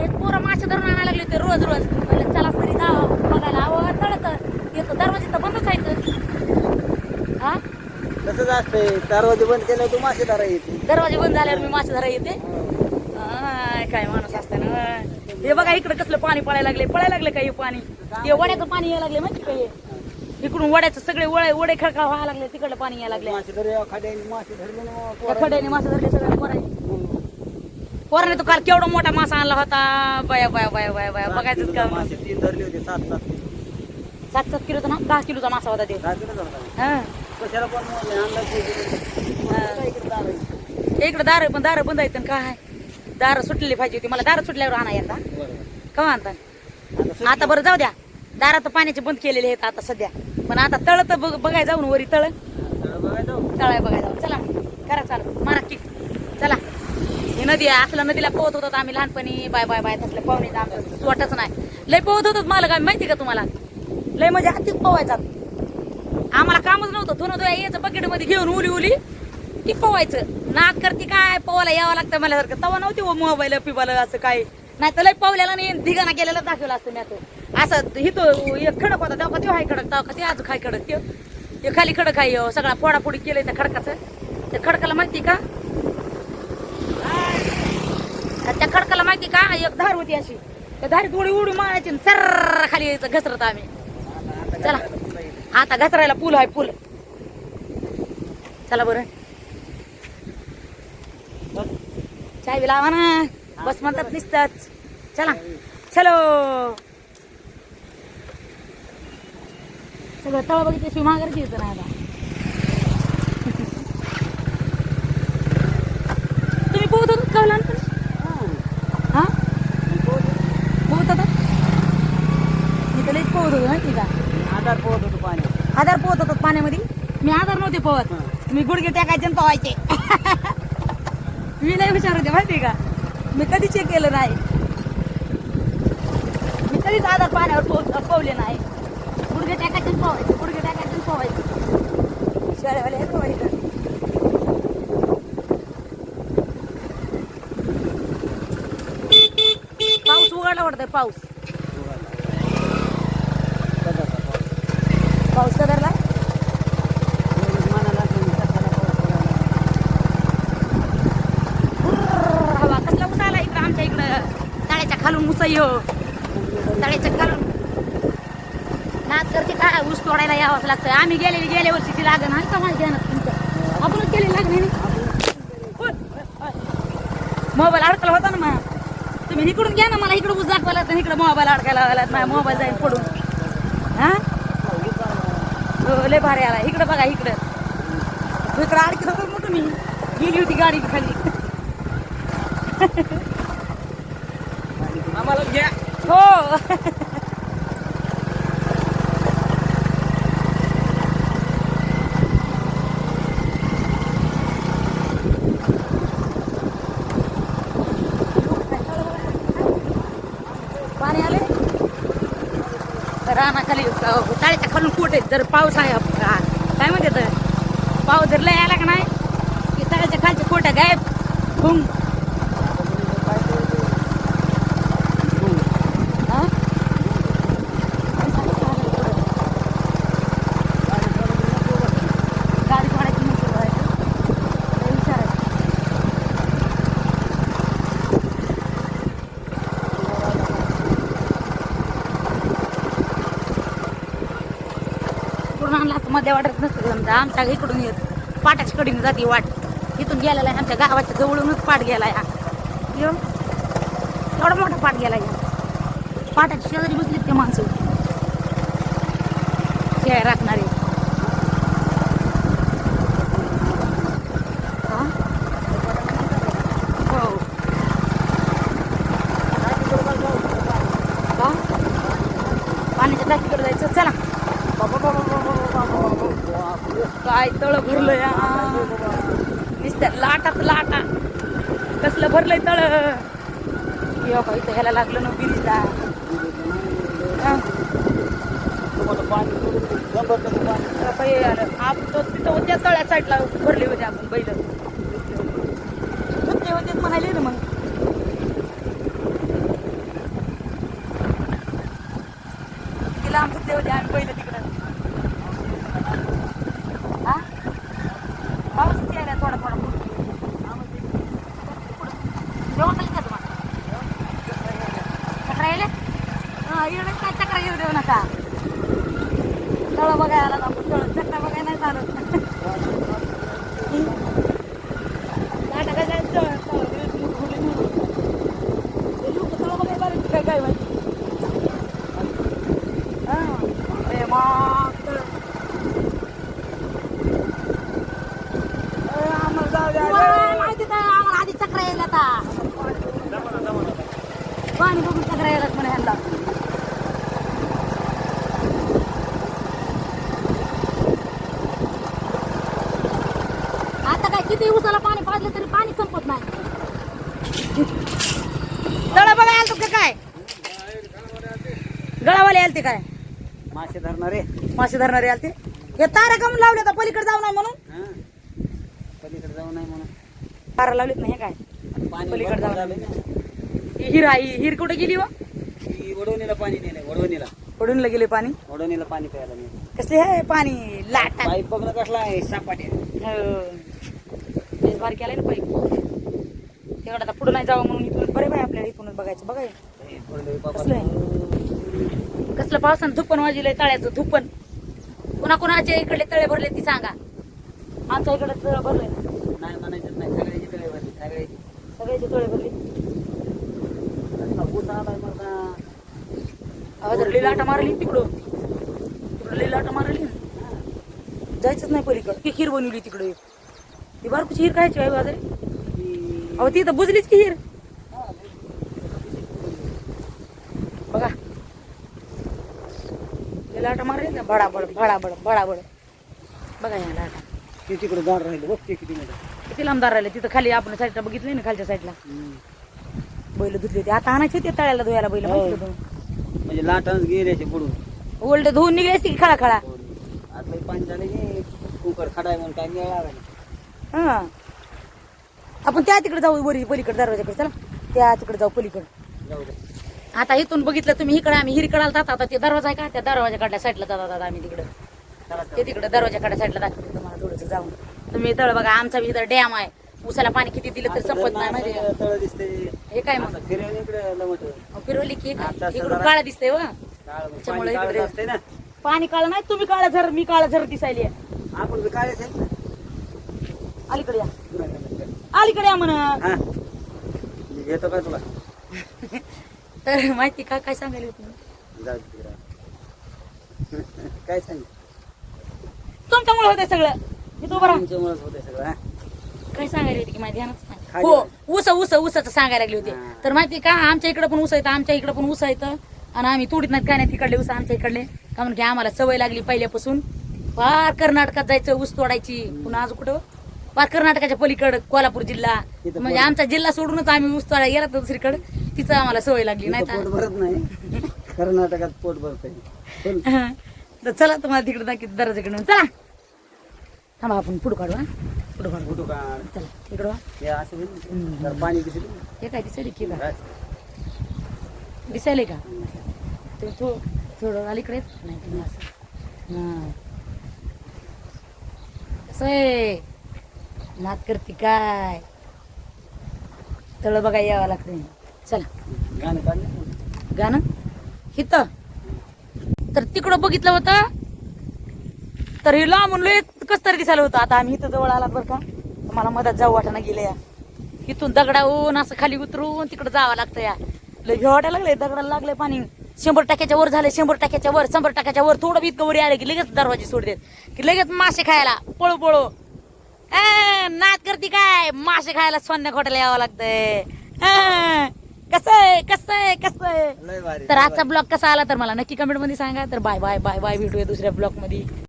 हे पोरं मासे धरून आणायला लागले होते रोज रोज. म्हणलं चला तरी जावं बघायला. आवं तळत. येतो दरवाजे तर बंदच आहे हा? तसंच असतंय. दरवाजे बंद केलं तू मासे धरा येते. दरवाजे बंद झाल्यावर मी मासे धरा येते. आय, काय माणूस असते ना. हे बघा इकडे कसलं पाणी पडायला लागले पडायला लागले का हे पाणी? हे वड्याचं पाणी यायला लागले माहिती का हे? इकडून वड्याचं सगळे वडे वडे खळखळ व्हायला लागले तिकडलं पाणी यायला लागले मासे धर खाड्याने मासे धरले ना त्या. खड्याने मासे धरले सगळे पोरांनी. पोराने तो काल केवढा मोठा मासा आणला होता. बया बया बया बया बया. किलोचा का? मासे तीन धरले होते सात सात किलो. सात सात किलोचा ना? दहा किलोचा मासा होता ते. दहा किलो. हा. कशाला पण. इकडे? दार पण दार बंद आहेत काय दार सुटलेली पाहिजे होती. मला दार सुटल्यावर आणा बरं. कवा आणता? आता बरं जाऊ द्या. दारात पाण्याचे बंद केलेले आहेत आता सध्या. पण आता तळ तर बघ बघाय जाऊन वरी तळ. जाऊ. तळाय बघाय जाऊन चला करा चालू. मारा किक. चला ही नदी आहे असल्या नदीला पोहत होतात आम्ही लहानपणी. बाय बाय बाय तसल्या पाहुणे आमचं. वाटच नाही. लय पोहत होतात मला काय माहिती का तुम्हाला? लय म्हणजे हातीच पोवायचा आम्हाला कामच नव्हतं. थोडं थोडं यायचं बकेटमध्ये घेऊन उली उली ती पोवायचं नाक करते काय? पोवायला यावं लागतं मला सारखं तवा नव्हती हो मोबाईल पिबाला असं काय नाही तर लय पावल्याला नाही. धिगाणा गेलेला दाखवलं असतं मी आता. असं हिथं एक खडक होता तेव्हा त्यो हाय खडक? तेव्हा ते आज खाय खडक? त्यो ते खाली खडक आहे हो. सगळा फोडाफोडी केलंय त्या खडकाचं. त्या खडकाला माहिती का? त्या खडकाला माहिती का? एक धार होती अशी. त्या धारी थोडी उडी मारायची सर खाली यायचं घसरत आम्ही. चला. आता घसरायला पूल आहे पूल. चला बरं. चाय बी लावा ना. बस म्हणतात दिसतच चला. चलो. सगळं तळ बघितल्याशिवाय माघारची येतं नाही आता. तुम्ही पोहत होतात का हो लहानपणी हा. हा पोहत होतात मी तर लईच पोहत होतो माहिती का आधार पोहत होतो पाणी आधार पोहत होतात पाण्यामध्ये. मी आधार नव्हते पोहत. मी गुडघे टाकायचे आणि पोहायचे. मी नाही हुशार होते माहिती का? मी कधी चेक केलं नाही. मी कधीच आधार पाण्यावर पोह पोहले नाही. गुडघे टाकायचे पोहायचे गुडघे टाकायचे पोहायचे. शाळेवाले पोहायचं पाऊस उघडला वाटतंय पाऊस. पाऊस का धरला हवा कसला ऊस आला इकडं आमच्या इकडं. तळ्याच्या खालून ऊस हो. ह्यो. तळ्याच्या खालून. नाच करते काय ऊस तोडायला यावंच लागतं आम्ही गेलेली गेल्या वर्षीची लागण आणि का माहिती ना तुमचं आपणच गेलेली लागण मोबाईल अडकला होता ना मग तुम्ही इकडून घ्या ना मला इकडं ऊस दाखवायला तर इकडं मोबाईल अडकायला लागला. माझा मोबाईल जाईल पडून हा? लय भारी आला. इकडं बघा इकडं. इकडं अडकीत होतो मग तुम्ही गेली होती गाडी खाली. आम्हाला घ्या. हो. पाणी आले. रानाखाली अ, ताळ्याच्या खालून कुठे? जर पाऊस आहे काय म्हणते तर? पाऊस जर यायला आला का नाही की तळ्याच्या खालच्या कोट्या गायब. हुंग हा? गाडी कोणाची नसेल बाहेर. लय हुशार आहे. मध्ये वाटत नसतं. समजा आमच्या इकडून येत पाटाच्या कडीने जाते वाट. इथून गेलेला आहे आमच्या गावाच्या जवळूनच पाट गेलाय हा. यो एवढा मोठा पाट गेलाय हा. पाटाच्या शेजारी बसलीत ते माणसं. शेळ्या राखणारे. हा? पाण्याच्या टाकीकडे जायचं. चला. काय तळ भरलं या? नुसत्या लाटाच लाटा. कसलं भरलंय तळ? यो का इथं ह्याला लागलं ना बिरीला काही आप तिथं होत्या तळ्या साईडला भरले होते आपण बैल. सुट्टे होते म्हणाले ना मग लांब सुटले होते आम्ही पहिलं तिकडं हा पाऊस यायला थोडा थोडा जेवण खाली का तुम्हाला चक्रा यायला हा येणं काय चक्रा येऊ देऊ नका तळ बघायला आला आपण तळ चक्रा बघायला नाही चालत नाटकात जायचं, तळ, तळ, तळ, मुली, मुली. ते लोकं तळ बघायला बारीक काय काय माहिती हा, अरे मग तळ. अरे आम्हाला जाऊ द्या, तुम्हाला माहिती तर आम्हाला आधी चक्रा यायला आता पाणी बघून चक्रा यायला म्हणे ह्यांना. आता काय किती उसाला पाणी पाजलं तरी पाणी संपत नाही. तळ बघा आलतो का काय? गळावाले आलते काय? मासे धरणारे. मासे धरणारे आलते. हे तारा कमून लावले तर पलीकडे जाऊ नाही म्हणून. हा. पलीकडे जाऊ नाही म्हणून. तारा लावलेत नाही हे काय? पाणी पलीकडे जाऊ. ही हिर आहे हिर कुठे गेली व? ही वडवणीला पाणी नेलंय वडवणीला. पडून गेले पाणी? वडवणीला पाणी प्यायला मी कसले आहे पाणी? लाटा. पाईप बघणं कसला आहे सापाट्या. हो. भारी केलाय ना पाईप तेवढा आता पुढे नाही जावं म्हणून इथूनच बरे बाय आपल्याला इथूनच बघायचं. बघाय हे. थोडं बाबा. कसलं कसलं पावसानं धुप्पन वाजलंय तळ्याचं धुप्पन कुणा कुणाच्या इकडले तळे भरले ती सांगा. आमच्या इकडे तळ भरले नाही म्हणायचं नाही सगळ्याची तळे भरली सगळ्याची. सगळ्याचे तळे भरले. मर्दा. आवाज लाटा मारली तिकडं तिकडं लाटा मारली. जायचंच नाही पलीकडं. ती खीर बनवली तिकडे. ती बारकुची हिर खायची आहे बाजारे. अहो ती तर बुजलीच की हिर बघा. लाटा मारली ना भडाभड भडाभड भडाभड. बघा या लाटा. ती तिकडे जाड राहिलं बघ ते किती किती लांबदार राहिले तिथं खाली आपण साईडला बघितलंय ना खालच्या साईडला. बैल धुतली होती आता आणायची होती तळ्याला धुवायला बैल हो. माहिती? म्हणजे लाटाच गेल्याचे बुडून उलट धुवून निघली असती की खळा. खळा आता पाणी झाले की कुकर खडाय म्हणून काय हा. आपण त्या तिकडे जाऊ वरी पलीकडे दरवाजाकडे. चला. त्या तिकडे जाऊ पलीकडे. जाऊ दे. आता इथून बघितलं तुम्ही इकडे आम्ही हिरीकडे जातात आता ते दरवाजा आहे का? त्या दरवाजाकडल्या साईडला जातात आता आम्ही तिकडे. चला ते तिकडे दरवाजाकडल्या साईडला दाखवते तुम्हाला थोडंसं जाऊन. तुम्ही तळ बघा आमचा बी इथं डॅम आहे. उसाला पाणी किती दिलं तर संपत नाही माहिती का? तळ दिसते हे काय मग? फिरवून इकडे लमट अहो, फिरवली की इकडून काळा दिसतंय व. काळ त्याच्यामुळे इकडे- असते ना. पाणी काळ नाही तुम्ही काळा झर मी काळा झर दिसायली. आपण आहे अलीकडे या. अलीकडे या म्हणा. हा. मी घेतो काय तुला? तर माहिती का काय सांगायला होतं? जाऊ दे तिकडं. काय सांग? तुमच्यामुळे होते सगळं. मी तो बरा तुमच्यामुळेच होते सगळं हा? काय सांगायला होती की नाही. खाली हो. ऊस ऊस ऊसाचं सांगायला लागली होती. तर माहिती का आमच्या इकडे पण ऊस येतं आमच्या इकडे पण ऊस येतं आणि आम्ही तोडीत नाही काय नाही तिकडले ऊस आमच्या इकडले. का म्हणून की आम्हाला सवय लागली पहिल्यापासून. फार कर्नाटकात जायचं ऊस तोडायची पुन्हा आज कुठं? फार कर्नाटकाच्या पलीकडं कोल्हापूर जिल्हा. म्हणजे आमचा जिल्हा सोडूनच आम्ही ऊस तोडायला गेला तर दुसरीकडे. तिचं आम्हाला सवय लागली नाही इथं पोट भरत नाही. कर्नाटकात पोट भरतंय. बोल. तर चला तुम्हाला तिकडे दाखवत दरवाजाकडे चला. थांबा आपण पुढं काढू हा. काढ चला इकडं वा. हे असं होईल? ना. जरा पाणी दिसेल? हे काय दिसायला की बस. दिसायले का? थो थोडं अलीकडे येत? नाही तुम्ही असं? हा. आहे. करते काय? तळ बघा यावं लागतं चला. गाणं. गाणं? हिथं तर तिकडं बघितलं होतं. तर हे लांबून लय कस तरी दिसायला होतं. आता आम्ही इथं जवळ आलात बरं का. मला मदत जाऊ वाटाणा गेले या इथून दगडावून असं खाली उतरून तिकडं जावं लागतं या. लय भीव वाटायला लागले दगडाला लागले पाणी. शंभर टक्क्याच्या वर झाले शंभर टक्क्याच्या वर शंभर टक्क्याच्या वर. थोडं इतकं वरी आले की लगेच दरवाजे सोड देत की लगेच मासे खायला. पळू पळू ए नात करते काय? मासे खायला सोन्या खोट्याला यावं लागतंय. कसं आहे? कसं आहे? कसं आहे? तर आजचा ब्लॉग कसा आला तर मला नक्की कमेंटमध्ये सांगा. तर बाय बाय बाय बाय. भेटूया दुसऱ्या ब्लॉगमध्ये